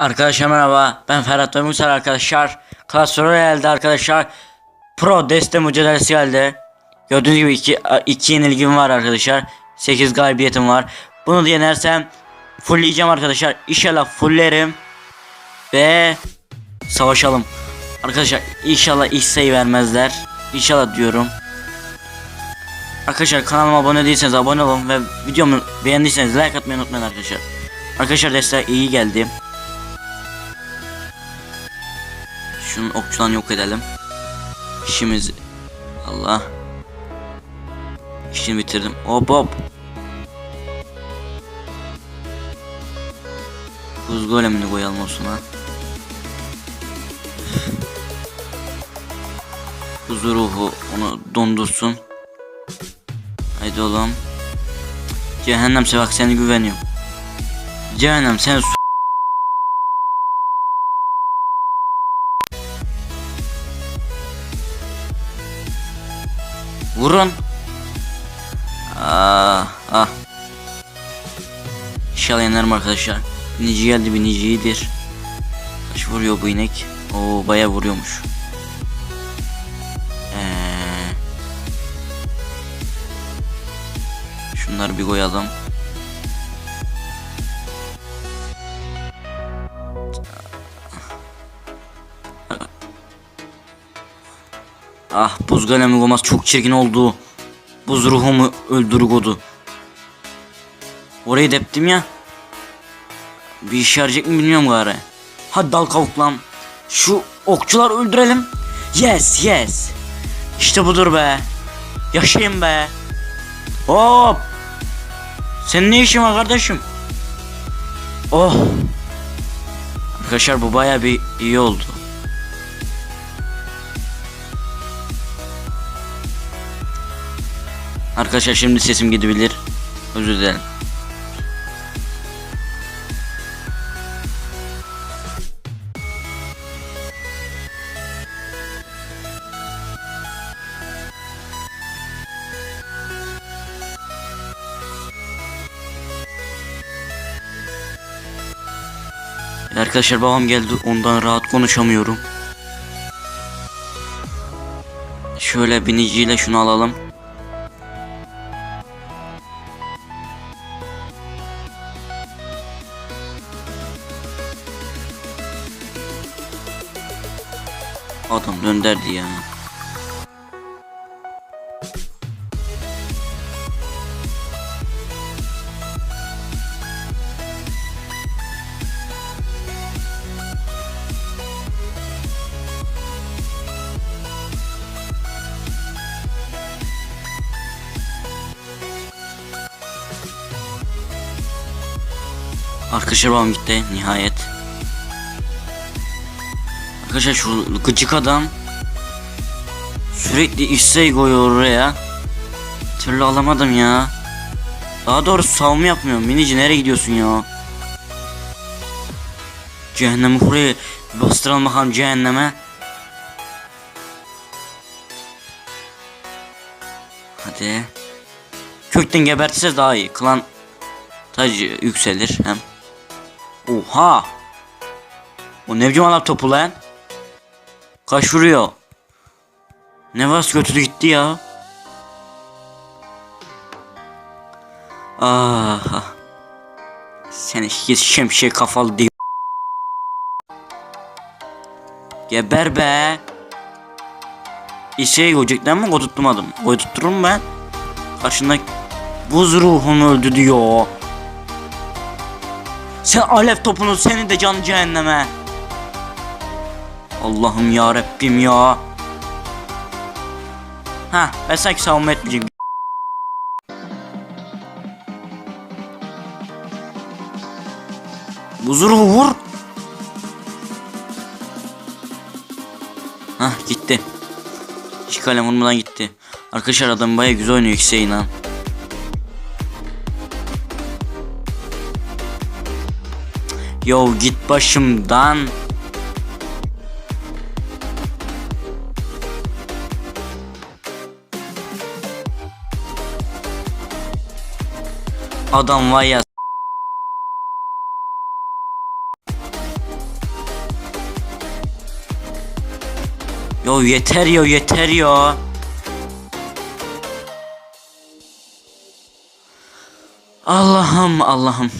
Arkadaşlar merhaba ben Ferhat ve arkadaşlar. Clash Royale'de arkadaşlar. Pro deste mücadelesi geldi. Gördüğünüz gibi iki, iki yenilgim var arkadaşlar. 8 galibiyetim var. Bunu da yenersem Fullleyeceğim arkadaşlar. İnşallah fulllerim Ve Savaşalım. Arkadaşlar inşallah ilk sayı vermezler. İnşallah diyorum. Arkadaşlar kanalıma abone değilseniz abone olun ve videomu beğendiyseniz like atmayı unutmayın arkadaşlar. Arkadaşlar destek iyi geldi Şunun okçudan yok edelim. İşimiz Allah. İşini bitirdim. Hop hop. Buz golemini koyalım olsun ha. Buz ruhu onu dondursun. Haydi oğlum. Cehennem bak seni güveniyorum. Cehennem sen Vurun. Ah, ah. İnşallah yenerim arkadaşlar. Binici geldi binici iyidir. Kaç vuruyor bu inek? Oo baya vuruyormuş. Ee, şunları bir koyalım. Ah buz golemi olmaz çok çirkin oldu. Buz ruhumu öldürügodu. Orayı deptim ya. Bir işe yarayacak mı bilmiyorum gari. Hadi dal kavuklam. Şu okçular öldürelim. Yes yes. İşte budur be. Yaşayın be. Hop. Senin ne işin var kardeşim? Oh. Arkadaşlar bu baya bir iyi oldu. Arkadaşlar şimdi sesim gidebilir. Özür dilerim. Arkadaşlar babam geldi ondan rahat konuşamıyorum. Şöyle biniciyle şunu alalım. Adam dönderdi ya. Arkadaşlar babam gitti nihayet. Arkadaşlar şu gıcık adam sürekli isteği koyuyor oraya. Türlü alamadım ya. Daha doğrusu savunma yapmıyorum. Minici nereye gidiyorsun ya? Cehennemi buraya bastıralım bakalım cehenneme. Hadi. Kökten gebertirseniz daha iyi. Klan tacı yükselir hem. Oha. O ne biçim adam topu lan? Kaç vuruyor? Ne var götürü gitti ya. Ah. Sen hiç şemşek kafalı değil. Geber be. İşe göcekten mi kodutturmadım? Koduttururum ben. Karşında buz ruhunu öldü diyor. Sen alev topunu seni de can cehenneme. Allah'ım ya Rabbim ya. Ha, sanki savunma etmeyeceğim. Buzuru vur. Ha gitti. Hiç kalem vurmadan gitti. Arkadaşlar adam baya güzel oynuyor Hüseyin ha. Yo git başımdan. Adam vay ya. Yo yeter ya yeter ya. Allah'ım Allah'ım.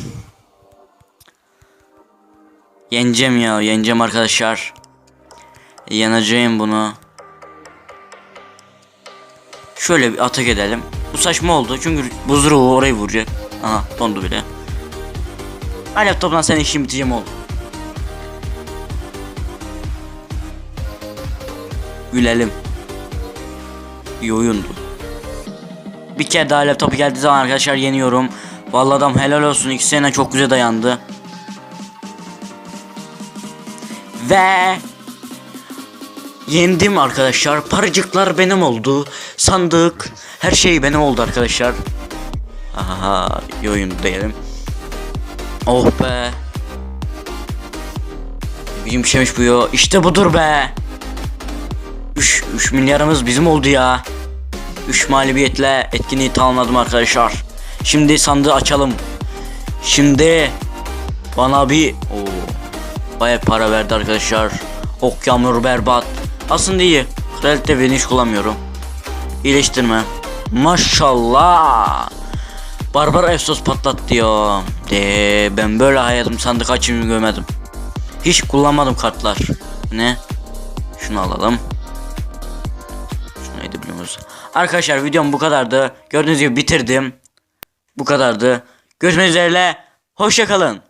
Yeneceğim ya yeneceğim arkadaşlar. Yeneceğim bunu. Şöyle bir atak edelim. Bu saçma oldu çünkü buz ruhu orayı vuracak. Aha dondu bile. Ben laptopdan senin işini bitireceğim oğlum. Gülelim. İyi oyundu. Bir kere daha laptopu geldiği zaman arkadaşlar yeniyorum. Vallahi adam helal olsun iki sene çok güzel dayandı. Ve yendim arkadaşlar. Paracıklar benim oldu. Sandık her şey benim oldu arkadaşlar. Aha iyi oyun diyelim. Oh be. Şeymiş bu ya. İşte budur be. 3, 3 milyarımız bizim oldu ya. 3 mağlubiyetle etkinliği tamamladım arkadaşlar. Şimdi sandığı açalım. Şimdi bana bir Oo, bayağı para verdi arkadaşlar. Ok yağmur berbat. Aslında iyi. Kralite beni hiç kullanmıyorum. İyileştirme. Maşallah. Barbar Efsos patlattı ya. De ben böyle hayatım sandık açımı görmedim. Hiç kullanmadım kartlar. Ne? Şunu alalım. Şunu edebiliyoruz. Arkadaşlar videom bu kadardı. Gördüğünüz gibi bitirdim. Bu kadardı. Görüşmek üzere. Hoşçakalın.